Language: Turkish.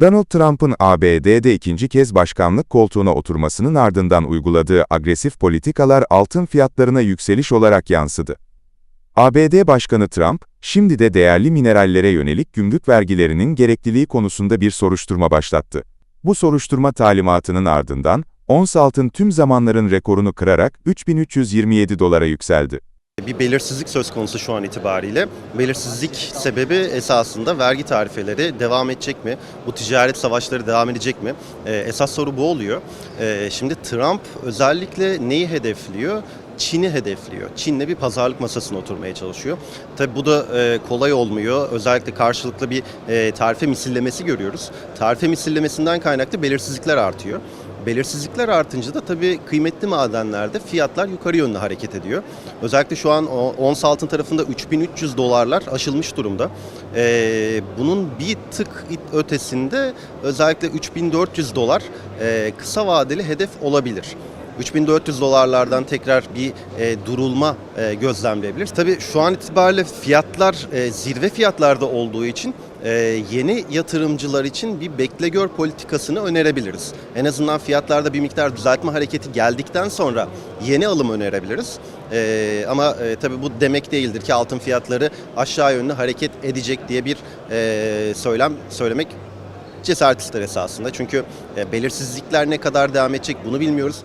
Donald Trump'ın ABD'de ikinci kez başkanlık koltuğuna oturmasının ardından uyguladığı agresif politikalar altın fiyatlarına yükseliş olarak yansıdı. ABD Başkanı Trump, şimdi de değerli minerallere yönelik gümrük vergilerinin gerekliliği konusunda bir soruşturma başlattı. Bu soruşturma talimatının ardından, ons altın tüm zamanların rekorunu kırarak 3327 dolara yükseldi. Bir belirsizlik söz konusu şu an itibariyle. Belirsizlik sebebi esasında vergi tarifeleri devam edecek mi? Bu ticaret savaşları devam edecek mi? Ee, esas soru bu oluyor. Ee, şimdi Trump özellikle neyi hedefliyor? Çin'i hedefliyor. Çin'le bir pazarlık masasına oturmaya çalışıyor. Tabi bu da e, kolay olmuyor. Özellikle karşılıklı bir e, tarife misillemesi görüyoruz. Tarife misillemesinden kaynaklı belirsizlikler artıyor. Belirsizlikler artınca da tabii kıymetli madenlerde fiyatlar yukarı yönlü hareket ediyor. Özellikle şu an ons altın tarafında 3300 dolarlar aşılmış durumda. Ee, bunun bir tık ötesinde özellikle 3400 dolar e, kısa vadeli hedef olabilir. 3400 dolarlardan tekrar bir e, durulma e, gözlemleyebiliriz. Tabii şu an itibariyle fiyatlar e, zirve fiyatlarda olduğu için yeni yatırımcılar için bir bekle gör politikasını önerebiliriz. En azından fiyatlarda bir miktar düzeltme hareketi geldikten sonra yeni alım önerebiliriz. E, ama e, tabii bu demek değildir ki altın fiyatları aşağı yönlü hareket edecek diye bir e, söylem söylemek cesaret ister esasında. Çünkü e, belirsizlikler ne kadar devam edecek bunu bilmiyoruz.